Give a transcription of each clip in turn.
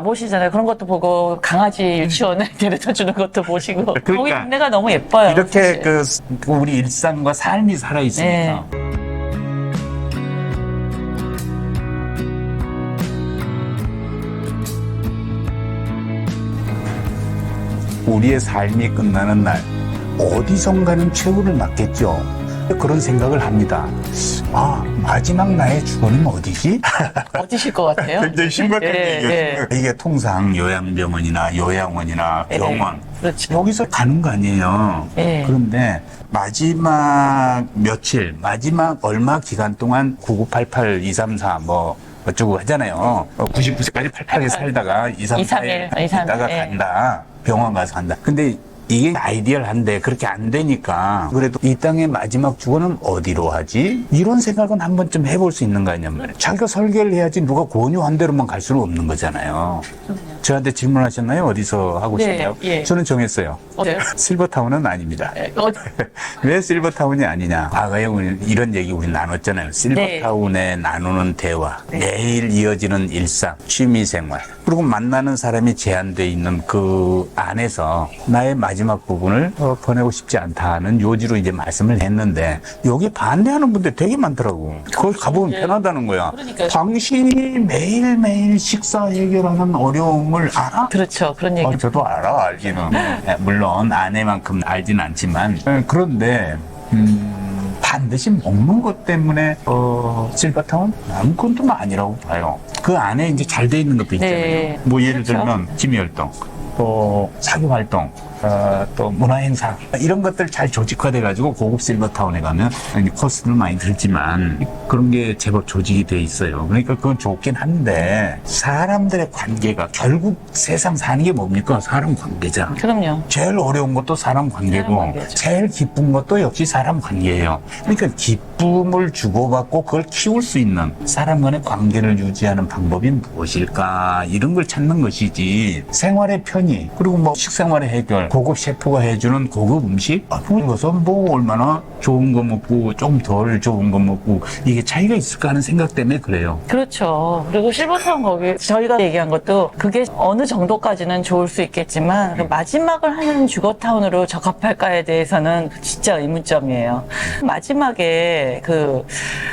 보시잖아요. 그런 것도 보고 강아지 유치원에 데려다 주는 것도 보시고 거기 그러니까 동네가 너무 예뻐요. 이렇게 사실. 그 우리 일상과 삶이 살아 있으니까. 네. 우리의 삶이 끝나는 날 어디선가는 최후를 맞겠죠. 그런 생각을 합니다. 아 마지막 나의 주거는 어디지? 어디실 것 같아요? 굉장히 심각한 예, 얘기예요. 예. 이게 통상 요양병원이나 요양원이나 예, 병원 그렇죠. 여기서 가는 거 아니에요. 예. 그런데 마지막 며칠, 마지막 얼마 기간 동안 9988, 234, 뭐, 어쩌고 하잖아요. 99세까지 팔팔하게 살다가 2, 3, 4일 2, 3일, 있다가 예. 간다. 병원 가서 간다. 근데 이게 아이디얼한데 그렇게 안 되니까 그래도 이 땅의 마지막 주거는 어디로 하지? 이런 생각은 한 번쯤 해볼 수 있는 거 아니냐 말이에요. 자기가 설계를 해야지 누가 권유한 대로만 갈 수는 없는 거잖아요. 저한테 질문하셨나요? 어디서 하고 네, 싶냐고? 예. 저는 정했어요. 어때요? 실버타운은 아닙니다. 예, 어디- 왜 실버타운이 아니냐? 과거에 우리 이런 얘기 우리 나눴잖아요. 네. 실버타운에 나누는 대화, 매일 이어지는 일상, 취미생활, 그리고 만나는 사람이 제한돼 있는 그 안에서 나의 마지막 부분을 어, 보내고 싶지 않다는 요지로 이제 말씀을 했는데 여기 반대하는 분들 되게 많더라고. 거기 가보면 예. 편하다는 거야. 그러니까요. 당신이 매일매일 식사 해결하는 어려움을 알아? 그렇죠. 그런 얘기. 어, 저도 알아, 알기는. 예, 물론 아내만큼 알진 않지만. 예, 그런데, 음, 반드시 먹는 것 때문에, 어, 실버타운? 좀 아니라고 봐요. 그 안에 이제 잘 돼 있는 것도 있잖아요. 네. 뭐 예를 그렇죠. 들면, 취미활동, 또 사교 활동, 어, 또 문화행사 이런 것들 잘 조직화돼 가지고 고급 실버타운에 가면 코스는 많이 들지만 그런 게 제법 조직이 돼 있어요. 그러니까 그건 좋긴 한데 사람들의 관계가 결국 세상 사는 게 뭡니까? 사람 관계잖아. 그럼요. 제일 어려운 것도 사람 관계고 사람. 제일 기쁜 것도 역시 사람 관계예요. 그러니까 기쁨을 주고받고 그걸 키울 수 있는 사람 간의 관계를 유지하는 방법이 무엇일까 이런 걸 찾는 것이지 생활의 편의 그리고 뭐 식생활의 해결 고급 셰프가 해주는 고급 음식 아, 그것서 뭐 얼마나 좋은 거 먹고 좀 덜 좋은 거 먹고 이게 차이가 있을까 하는 생각 때문에 그래요. 그렇죠. 그리고 실버타운 거기 저희가 얘기한 것도 그게 어느 정도까지는 좋을 수 있겠지만 그 마지막을 하는 주거타운으로 적합할까에 대해서는 진짜 의문점이에요. 마지막에 그,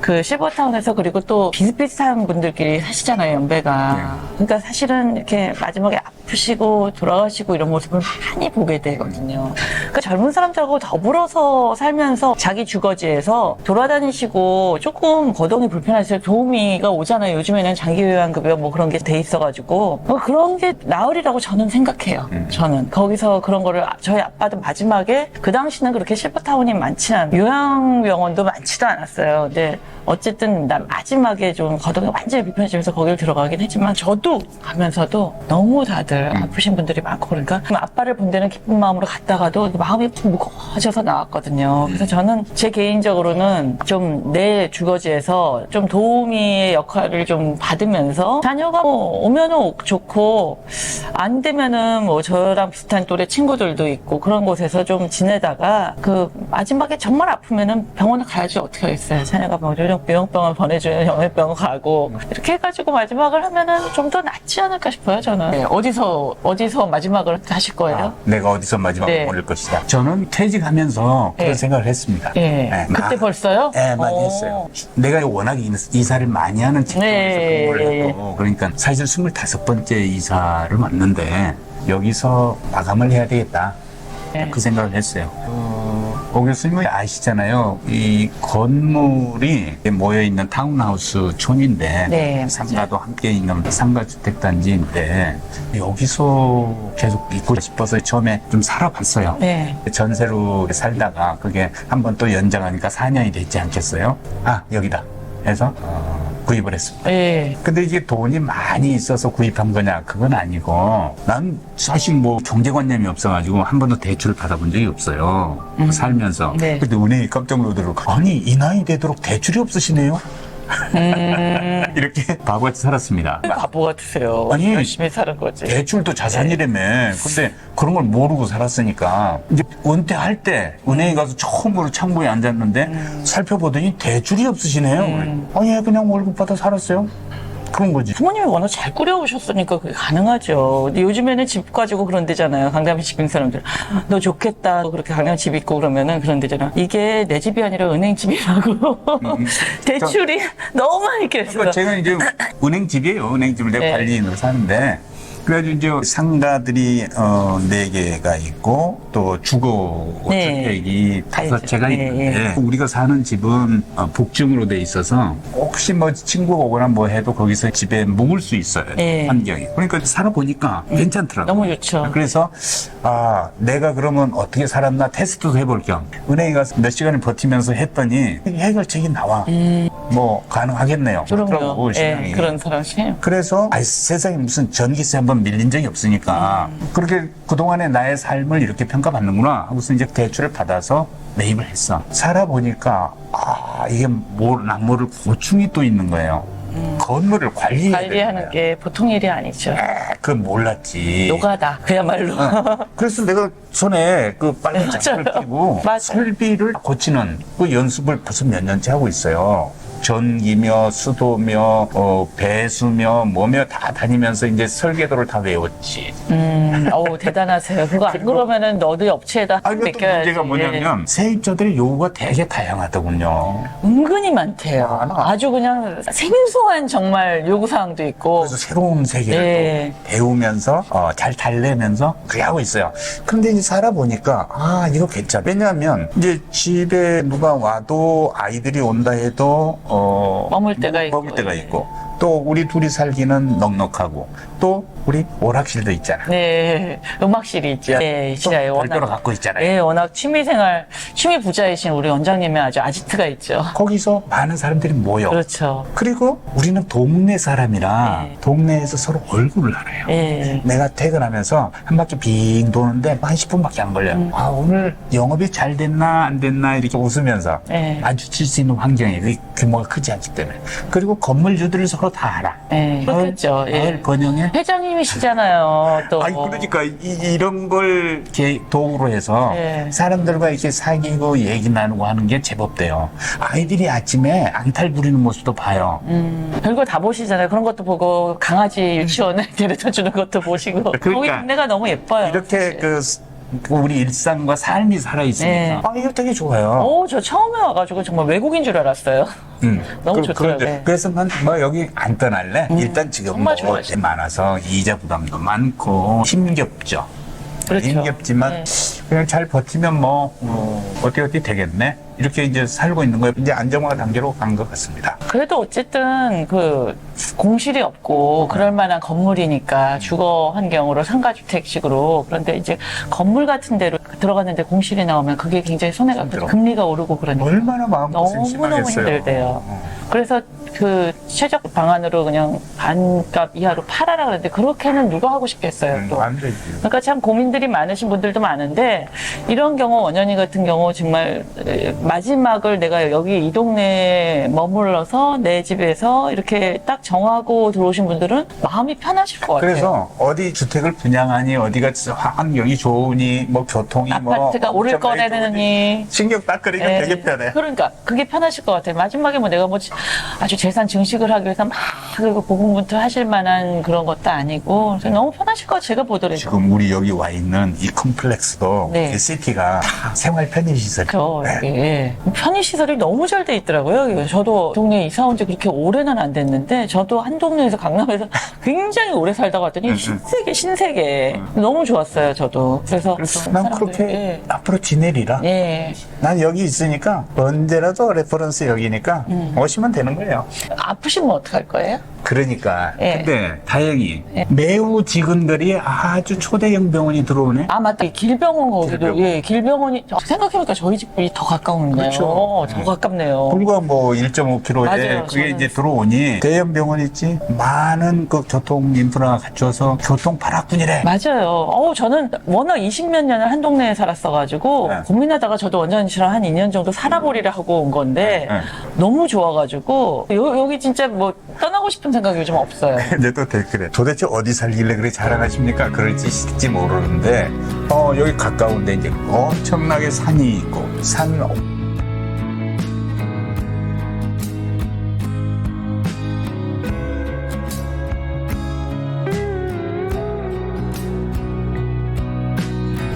그 실버타운에서 그리고 또 비슷비슷한 분들끼리 사시잖아요, 연배가. 그러니까 사실은 이렇게 마지막에 아프시고 돌아가시고 이런 모습을 많이 보게 되거든요. 그러니까 젊은 사람들하고 더불어서 살면서 자기 주거지에서 돌아다니시고 조금 거동이 불편하실 때 도우미가 오잖아요. 요즘에는 장기 요양급여 뭐 그런 게 돼 있어가지고 뭐 그런 게 나으리라고 저는 생각해요. 저는 거기서 그런 거를 아- 저희 아빠도 마지막에 그 당시는 그렇게 실버타운이 많지 않 요양병원도 많지도 않았어요. 근데 어쨌든 나 마지막에 좀 거동이 완전히 불편해지면서 거기를 들어가긴 했지만 저도 가면서도 너무 다들 아프신 분들이 많고 그러니까 아빠를 본 데는 기쁜 마음으로 갔다가도 마음이 좀 무거워져서 나왔거든요. 그래서 저는 제 개인적으로는 좀 내 주거지에서 좀 도우미의 역할을 좀 받으면서 자녀가 뭐 오면은 오- 좋고 안 되면은 뭐 저랑 비슷한 또래 친구들도 있고 그런 곳에서 좀 지내다가 그 마지막에 정말 아프면은 병원을 가야지 어떻게 하겠어요. 자녀가 뭐 요령 병원병원 보내주는 영양병원 가고 이렇게 해가지고 마지막을 하면은 좀 더 낫지 않을까 싶어요. 저는 네, 어디서 어디서 마지막을 하실 거예요? 아, 내가 어디서 마지막 네. 보낼 것이다. 저는 퇴직하면서 그런 네. 생각을 했습니다. 예. 네, 그때 마- 벌써요? 네, 많이 오. 했어요. 내가 워낙 이- 이사를 많이 하는 직종에서 네, 근무를 예, 했고, 그러니까 사실 25번째 이사를 왔는데, 여기서 마감을 해야 되겠다. 네. 그 생각을 했어요. 어, 오 교수님이 아시잖아요. 이 건물이 모여 있는 타운하우스 촌인데, 네, 상가도 함께 있는 상가 주택 단지인데, 여기서 계속 있고 싶어서 처음에 좀 살아봤어요. 네. 전세로 살다가 그게 한 번 또 연장하니까 4년이 됐지 않겠어요? 아, 여기다. 해서 어, 구입을 했습니다. 예. 근데 이게 돈이 많이 있어서 구입한 거냐? 그건 아니고 난 사실 뭐 경제관념이 없어가지고 한 번도 대출을 받아본 적이 없어요. 살면서. 네. 근데 은행이 깜짝 놀더라고. 아니 이 나이 되도록 대출이 없으시네요? 음. 이렇게 바보같이 살았습니다. 바보 같으세요. 아니, 열심히 사는 거지. 대출도 자산이라며. 근데 그런 걸 모르고 살았으니까. 이제 은퇴할 때 은행에 가서 처음으로 창구에 앉았는데 살펴보더니 대출이 없으시네요. 아니, 그냥 월급 받아 살았어요. 그런 거지. 부모님이 워낙 잘 꾸려오셨으니까 그게 가능하죠. 근데 요즘에는 집 가지고 그런 데잖아요. 강남에 집 있는 사람들. 너 좋겠다. 그렇게 강남 집 있고 그러면은 그런 데잖아. 이게 내 집이 아니라 은행 집이라고. 대출이 너무 많이 껴있어. 그러니까 제가 이제 은행 집이에요. 은행 집을 내가 네. 관리인으로 사는데 그래가지고 이제 상가들이 어, 네 개가 있고 또 주거 네. 주택이 다섯. 채가 네, 있는데 우리가 사는 집은 어, 복층으로 돼 있어서 혹시 뭐 친구가 오거나 뭐 해도 거기서 집에 묵을 수 있어요. 네. 환경이. 그러니까 살아보니까 괜찮더라고요. 너무 좋죠. 그래서 아 내가 그러면 어떻게 살았나 테스트도 해볼 겸 은행에 가서 몇 시간을 버티면서 했더니 해결책이 나와. 뭐 가능하겠네요. 그럼요. 그렇더라고, 예. 그런 사람이. 그래서 아이, 세상에 무슨 전기세 한번 밀린 적이 없으니까 그렇게 그동안의 나의 삶을 이렇게 평가받는구나 하고서 이제 대출을 받아서 매입을 했어. 살아보니까 아 이게 뭐 나무를 고충이 또 있는 거예요. 건물을 관리해야 관리하는 거야. 게 보통 일이 아니죠. 그건 몰랐지. 노가다. 그야말로. 어. 그래서 내가 손에 그 빨간 장을 맞아요. 끼고 맞아요. 설비를 고치는 그 연습을 벌써 몇 년째 하고 있어요. 전기며 수도며 어, 배수며 뭐며 다 다니면서 이제 설계도를 다 외웠지. 음, 어우, 대단하세요. 그거 안 그러면은 너도 업체에다 아, 이것도 맡겨야지. 문제가 뭐냐면 세입자들의 요구가 되게 다양하더군요. 예. 은근히 많대요. 많아. 아주 그냥 생소한 정말 요구사항도 있고. 그래서 새로운 세계를 네. 또 배우면서 어, 잘 달래면서 그렇게 하고 있어요. 근데 이제 살아보니까 아 이거 괜찮아. 왜냐하면 이제 집에 누가 와도 아이들이 온다 해도 어, 머물 때가 있고. 머물 때가 있고 또 우리 둘이 살기는 넉넉하고 또 우리 오락실도 있잖아. 네, 음악실이 있죠. 네, 또 시라에 별도로 갖고 있잖아요. 네, 워낙 취미생활, 취미 부자이신 우리 원장님의 아주 아지트가 있죠. 거기서 많은 사람들이 모여. 그렇죠. 그리고 우리는 동네 사람이라 네. 동네에서 서로 얼굴을 알아요. 예. 내가 퇴근하면서 한 바퀴 빙 도는데 한 10분밖에 안 걸려요. 음. 아, 오늘 영업이 잘 됐나 안 됐나 이렇게 웃으면서 네. 마주칠 수 있는 환경이 그 규모가 크지 않기 때문에. 그리고 건물주들을 서로 다 알아. 예, 그렇겠죠. 예. 마을 번영에 회장님이시잖아요, 또. 아니 그러니까 이, 런걸 이렇게 도구로 해서 네. 사람들과 이렇게 사귀고 얘기 나누고 하는 게 제법 돼요. 아이들이 아침에 앙탈 부리는 모습도 봐요. 음, 별거 다 보시잖아요. 그런 것도 보고, 강아지 유치원에 데려다 주는 것도 보시고. 거기 그러니까 동네가 너무 예뻐요. 이렇게 사실. 그, 스- 그 우리 일상과 삶이 살아 있으니까 네. 아 이거 되게 좋아요. 오, 저 처음에 와가지고 정말 외국인 줄 알았어요. 음. 너무 그- 좋더라고요. 그런데 네. 음. 그래서 난 뭐 여기 안 떠날래. 일단 지금 정말 뭐. 많아서 이자 부담도 많고 힘겹죠. 그렇죠. 힘겹지만 네. 그냥 잘 버티면 뭐 어, 어떻게 어떻게 되겠네. 이렇게 이제 살고 있는 거예요. 이제 안정화 단계로 간 것 같습니다. 그래도 어쨌든 그 공실이 없고 그럴 만한 건물이니까 주거 환경으로 상가주택식으로 그런데 이제 건물 같은 데로 들어갔는데 공실이 나오면 그게 굉장히 손해가 크죠. 힘들어. 금리가 오르고 그러니까 얼마나 마음 고생 너무너무 심하겠어요. 힘들대요. 그래서 그 최적 방안으로 그냥 반값 이하로 팔아라 그랬는데 그렇게는 누가 하고 싶겠어요. 음, 또. 안 되지. 그러니까 참 고민들이 많으신 분들도 많은데 이런 경우 원현이 같은 경우 정말 에, 마지막을 내가 여기 이 동네에 머물러서 내 집에서 이렇게 딱 정하고 들어오신 분들은 마음이 편하실 것 같아요. 그래서 어디 주택을 분양하니 어디가 환경이 좋으니 뭐 교통이 뭐 아파트가 오를 엄청 많이 거래느니 신경 딱 끄니까 예. 되게 편해. 그러니까 그게 편하실 것 같아요. 마지막에 뭐 내가 뭐 아주 재산 증식을 하기 위해서 막 그리고 고군분투 하실 만한 그런 것도 아니고 그래서 너무 편하실 것 같아요. 제가 보더라도. 지금 우리 여기 와 있는 이 컴플렉스도 네. 이 시티가 다 생활 편의시설. 그렇죠. 예. 편의시설이 너무 잘 돼 있더라고요. 저도 동네 이사 온 지 그렇게 오래는 안 됐는데 저도 한 동네에서 강남에서 굉장히 오래 살다 갔더니 응, 응. 신세계 신세계 너무 좋았어요. 저도 그래서 그래서 난 사람들이, 그렇게 예. 앞으로 지내리라. 예. 난 여기 있으니까 언제라도 레퍼런스 여기니까 음. 오시면 되는 거예요. 아프시면 어떡할 거예요? 그러니까. 예. 근데 다행히 예. 매우 지근거리에 아주 초대형 병원이 들어오네. 아 맞다 이 길병원 거기도 길병원. 예 길병원이 생각해보니까 저희 집이 더 가까운데요. 그렇죠. 어, 더 네. 가깝네요. 불과 뭐 1.5km에 맞아요. 그게 저는- 이제 들어오니 대형 병원 있지 많은 그 교통 인프라가 갖춰서 교통 발악군이래. 맞아요. 어우, 저는 워낙 20몇 년을 한 동네에 살았어가지고, 네. 고민하다가 저도 원장 씨랑 한 2년 정도 살아보리라 하고 온 건데, 네. 너무 좋아가지고, 요, 여기 진짜 뭐, 떠나고 싶은 생각이 요즘 없어요. 근데 또 댓글에 도대체 어디 살길래 그렇게 자랑하십니까? 그럴지 모르는데 어 여기 가까운데 이제 엄청나게 산이 있고 산